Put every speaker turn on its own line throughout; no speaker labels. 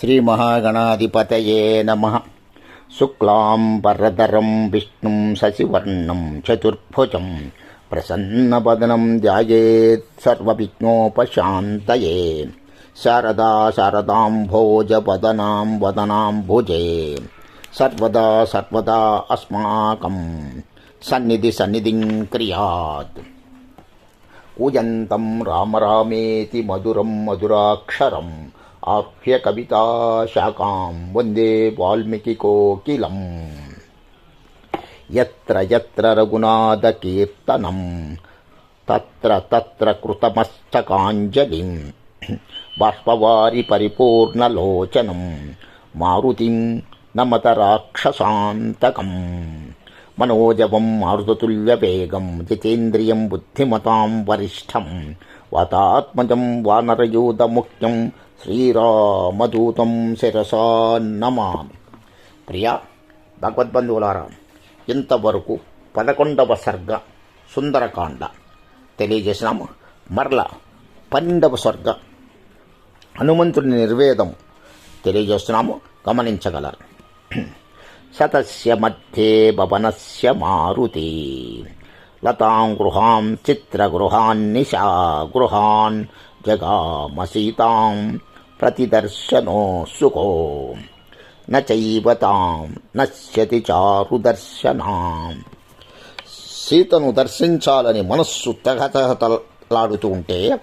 శ్రీమహాగణాధిపతయే నమ. శుక్లాం వరదరం విష్ణుం శశివర్ణం చతుర్భుజం ప్రసన్నవదనం ధ్యాయేత్ సర్వవిఘ్నోపశాంతయే. శారదా శారదాంభోజవదనాం వదనాంభుజే సర్వదా సర్వదా అస్మాకం సన్నిధి సన్నిధిం క్రియాత్. కూజంతం రామ రామేతి మధురం మధురాక్షరం ఆప్య కవితా శాకాం వందే వాల్మీకి కోకిలం. యత్ర యత్ర రఘునాథ కీర్తనం తత్ర తత్ర కృతమస్తకాంజలిం బాష్పవారి పరిపూర్ణలోచనం మారుతిం నమత రాక్షసాంతకం మనోజవం మారుతతుల్యవేగం జితేంద్రియం బుద్ధిమతాం వరిష్టం వాతాత్మజం వానరయూధముఖ్యం శ్రీరామదూతం శిరసా నమామి. ప్రియ భగవద్బంధువులారా ఇంతవరకు పదకొండవ సర్గ సుందరకాండ తెలియజేసినాము. మరల పన్నెండవ స్వర్గ హనుమంతుని నిర్వేదం తెలియజేస్తున్నాము. గమనించగలరు. శతస్య మధ్యే భవనస్య మారుతి. లతాం గృహాం చిత్రగృహాన్నిశా గృహాన్ జగామసీతాం ప్రతిదర్శనో సుఖో. నైవతాం నశ్యతి చారుదర్శనాం సీతను దర్శించాలని మనస్సు తగతగతలాడుతూ ఉంటే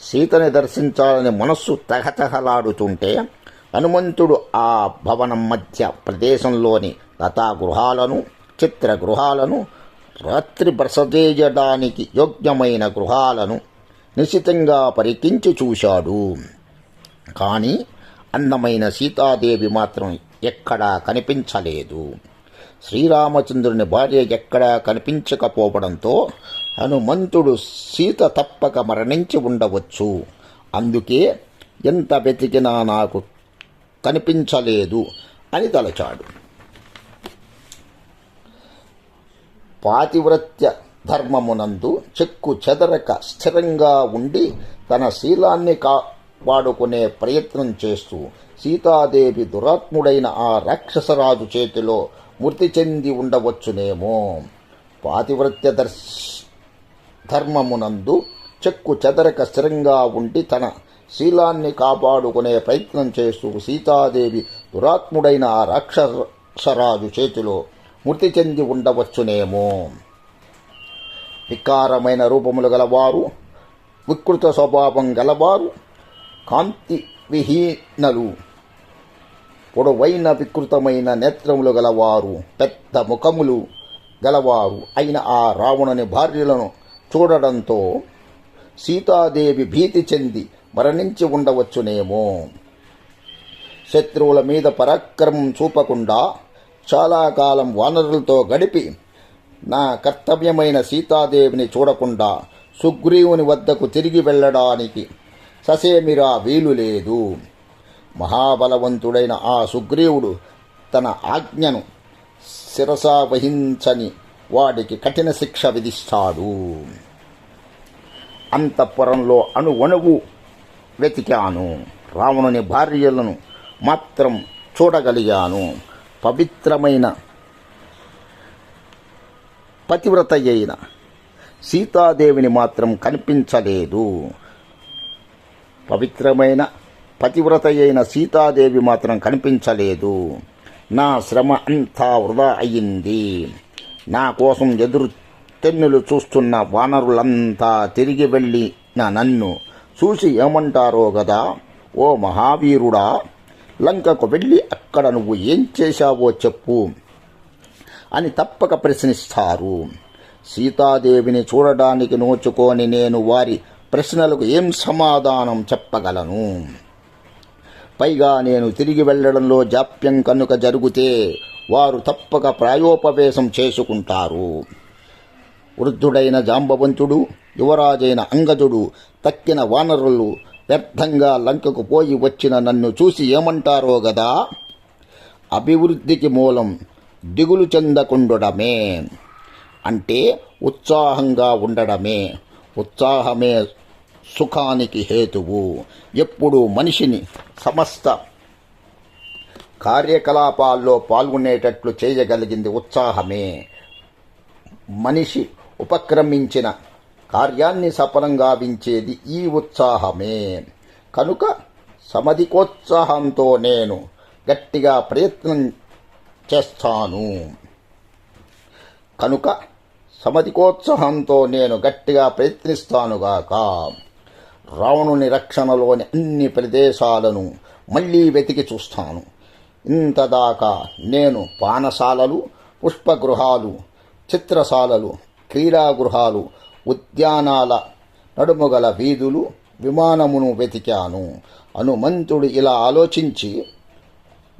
సీతని దర్శించాలని మనస్సు తగతగలాడుతుంటే హనుమంతుడు ఆ భవనం మధ్య ప్రదేశంలోని లతా గృహాలను చిత్ర గృహాలను రాత్రి ప్రసదేయడానికి యోగ్యమైన గృహాలను నిశితంగా పరికించి చూశాడు. కానీ అందమైన సీతాదేవి మాత్రం ఎక్కడా కనిపించలేదు. శ్రీరామచంద్రుని భార్య ఎక్కడా కనిపించకపోవడంతో హనుమంతుడు సీత తప్పక మరణించి ఉండవచ్చు. అందుకే ఎంత వెతికినా నాకు కనిపించలేదు అని తలచాడు. పాతివ్రత్య ధర్మమునందు చెక్కు చెదరక స్థిరంగా ఉండి తన శీలాన్ని కాపాడుకునే ప్రయత్నం చేస్తూ సీతాదేవి దురాత్ముడైన ఆ రాక్షసరాజు చేతిలో మృతి చెంది ఉండవచ్చునేమో. పాతివ్రత్య దర్శ ధర్మమునందు చెక్కు చెదరక స్థిరంగా ఉండి తన శీలాన్ని కాపాడుకునే ప్రయత్నం చేస్తూ సీతాదేవి దురాత్ముడైన ఆ రాక్షసరాజు చేతిలో మృతి చెంది ఉండవచ్చునేమో. వికారమైన రూపములు గలవారు వికృత స్వభావం గలవారు కాంతి విహీనలు. పొడవైన వికృతమైన నేత్రములు గలవారు పెద్ద ముఖములు గలవారు అయిన ఆ రావణుని భార్యలను చూడడంతో సీతాదేవి భీతి చెంది మరణించి ఉండవచ్చునేమో. శత్రువుల మీద పరాక్రమం చూపకుండా చాలా కాలం వానరులతో గడిపి నా కర్తవ్యమైన సీతాదేవిని చూడకుండా సుగ్రీవుని వద్దకు తిరిగి వెళ్ళడానికి ససేమిరా వీలు లేదు. మహాబలవంతుడైన ఆ సుగ్రీవుడు తన ఆజ్ఞను శిరసా వహించని వాడికి కఠిన శిక్ష విధిస్తాడు. అంతఃపురంలో అణువణువు వెతికాను. రావణుని భార్యలను మాత్రం చూడగలిగాను. పవిత్రమైన పతివ్రత అయిన సీతాదేవిని మాత్రం కనిపించలేదు. పవిత్రమైన పతివ్రత అయిన సీతాదేవి మాత్రం కనిపించలేదు. నా శ్రమ అంతా వృధా అయ్యింది నా కోసం ఎదురు తెన్నులు చూస్తున్న వానరులంతా తిరిగి వెళ్ళిన నన్ను చూసి ఏమంటారో కదా ఓ మహావీరుడా లంకకు వెళ్ళి అక్కడ నువ్వు ఏం చేశావో చెప్పు అని తప్పక ప్రశ్నిస్తారు. సీతాదేవిని చూడడానికి నోచుకొని నేను వారి ప్రశ్నలకు ఏం సమాధానం చెప్పగలను? పైగా నేను తిరిగి వెళ్ళడంలో జాప్యం కనుక జరిగితే వారు తప్పక ప్రాయోపవేశం చేసుకుంటారు. వృద్ధుడైన జాంబవంతుడు యువరాజైన అంగజుడు తక్కిన వానరులు వ్యర్థంగా లంకకు పోయి వచ్చిన నన్ను చూసి ఏమంటారో గదా? అభివృద్ధికి మూలం దిగులు చెందకుండడమే అంటే ఉత్సాహంగా ఉండడమే. ఉత్సాహమే సుఖానికి హేతువు. ఎప్పుడు మనిషిని సమస్త కార్యకలాపాల్లో పాల్గొనేటట్లు చేయగలిగింది ఉత్సాహమే. మనిషి ఉపక్రమించిన కార్యాన్ని సఫలంగా వించేది ఈ ఉత్సాహమే. కనుక సమధికోత్సాహంతో నేను గట్టిగా ప్రయత్నం చేస్తాను. కనుక సమధికోత్సాహంతో నేను గట్టిగా ప్రయత్నిస్తానుగాక రావణుని రక్షణలోని అన్ని ప్రదేశాలను మళ్ళీ వెతికి చూస్తాను. ఇంతదాకా నేను పానశాలలు పుష్పగృహాలు చిత్రశాలలు క్రీడాగృహాలు ఉద్యానాల నడుముగల వీధులు విమానమును వెతికాను. హనుమంతుడు ఇలా ఆలోచించి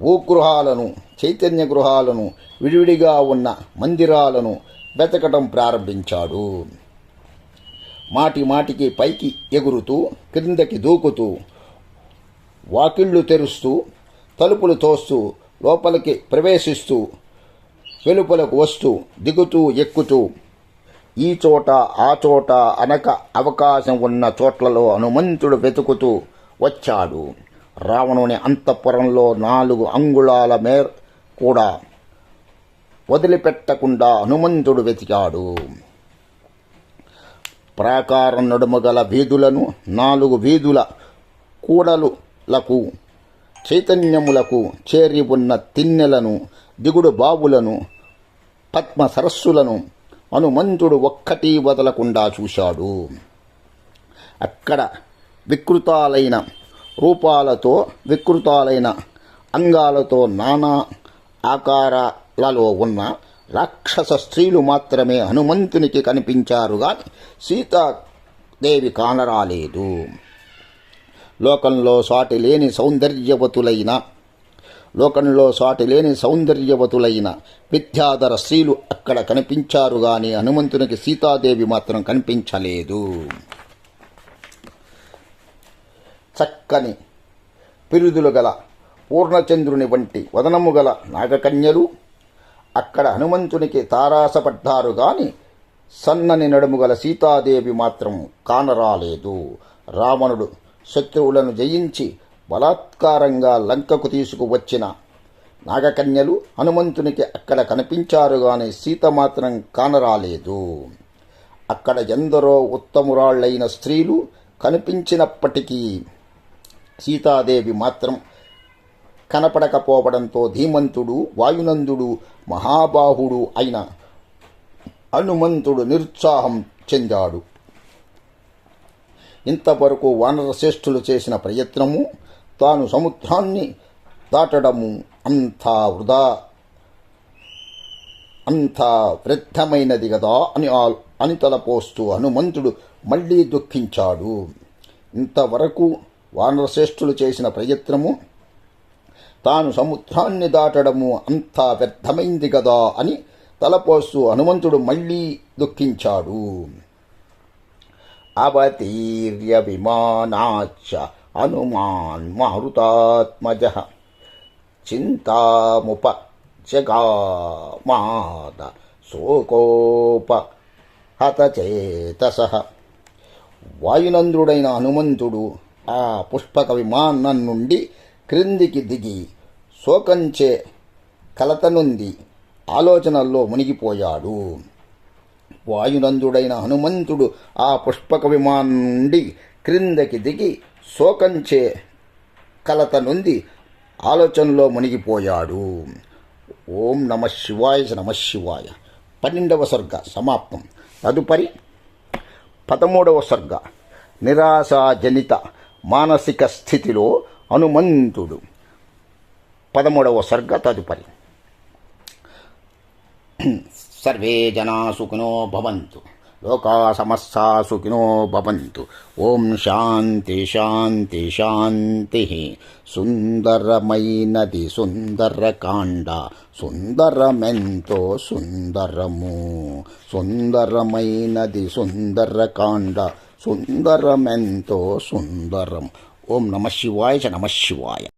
భూగృహాలను చైతన్య గృహాలను విడివిడిగా ఉన్న మందిరాలను వెతకటం ప్రారంభించాడు. మాటి మాటికి పైకి ఎగురుతూ క్రిందకి దూకుతూ వాకిళ్ళు తెరుస్తూ తలుపులు తోస్తూ లోపలికి ప్రవేశిస్తూ వెలుపలకు వస్తూ దిగుతూ ఎక్కుతూ ఈ చోట ఆ చోట అనక అవకాశం ఉన్న చోట్లలో హనుమంతుడు వెతుకుతూ వచ్చాడు. రావణుని అంతఃపురంలో నాలుగు అంగుళాల మేర కూడా వదిలిపెట్టకుండా హనుమంతుడు వెతికాడు. ప్రాకారం నడుమగల వీధులను నాలుగు వీధుల కూడలులకు చైతన్యములకు చేరి ఉన్న తిన్నెలను దిగుడు బావులను పద్మ సరస్సులను హనుమంతుడు ఒక్కటి వదలకుండా చూశాడు. అక్కడ వికృతాలైన రూపాలతో వికృతాలైన అంగాలతో నానా ఆకారాలలో ఉన్న రాక్షస స్త్రీలు మాత్రమే హనుమంతునికి కనిపించారు కానీ సీతాదేవి కానరాలేదు. లోకంలో సాటి లేని సౌందర్యవతులైన లోకంలో సాటి లేని సౌందర్యవతులైన విద్యాధర స్త్రీలు అక్కడ కనిపించారు కానీ హనుమంతునికి సీతాదేవి మాత్రం కనిపించలేదు. చక్కని పిరుదులు గల పూర్ణచంద్రుని వంటి వదనము గల నాగకన్యలు అక్కడ హనుమంతునికి తారాసపడ్డారు గాని సన్నని నడుము గల సీతాదేవి మాత్రం కానరాలేదు. రావణుడు శత్రువులను జయించి బలాత్కారంగా లంకకు తీసుకువచ్చిన నాగకన్యలు హనుమంతునికి అక్కడ కనిపించారు గాని సీత మాత్రం కానరాలేదు. అక్కడ ఎందరో ఉత్తమురాళ్ళైన స్త్రీలు కనిపించినప్పటికీ సీతాదేవి మాత్రం కనపడకపోవడంతో ధీమంతుడు వాయునందుడు మహాబాహుడు అయిన హనుమంతుడు నిరుత్సాహం చెందాడు. ఇంతవరకు వానర శ్రేష్ఠులు చేసిన ప్రయత్నము తాను సముద్రాన్ని దాటడము అంతా వృధా అంతా వృద్ధమైనది కదా అని ఆ- అని తలపోస్తూ హనుమంతుడు మళ్ళీ దుఃఖించాడు. ఇంతవరకు వానరశ్రేష్ఠులు చేసిన ప్రయత్నము తాను సముద్రాన్ని దాటడము అంతా వ్యర్థమైంది కదా అని తలపోస్తూ హనుమంతుడు మళ్ళీ దుఃఖించాడు. అవతీర్య విమానాచ హనుమాన్ మారుతాత్మజ చింతాముప జగామాద శోకోప హతచేతస. వాయునంద్రుడైన హనుమంతుడు ఆ పుష్పక విమానం నుండి క్రిందికి దిగి శోకంచే కలత నుండి ఆలోచనల్లో మునిగిపోయాడు. వాయునందుడైన హనుమంతుడు ఆ పుష్పక విమానం నుండి క్రిందకి దిగి శోకంచే కలత నుండి ఆలోచనలో మునిగిపోయాడు. ఓం నమ శివాయ నమ శివాయ. పన్నెండవ సర్గ సమాప్తం. తదుపరి పదమూడవ సర్గ. నిరాశాజనిత మానసిక స్థితిలో హనుమంతుడు. పదమూడవ సర్గ తదుపరి. సర్వే జనా సుఖినో భవంతు. లోకా సమస్తా సుఖినో భవంతు. ఓం శాంతి శాంతి శాంతి. సుందరమైనది సుందరకాండ. సుందరమెంతో సుందరము. సుందరమైనది సుందరకాండ. సుందరమెంతో సుందరం. ఓం నమ శివాయ నమ శివాయ.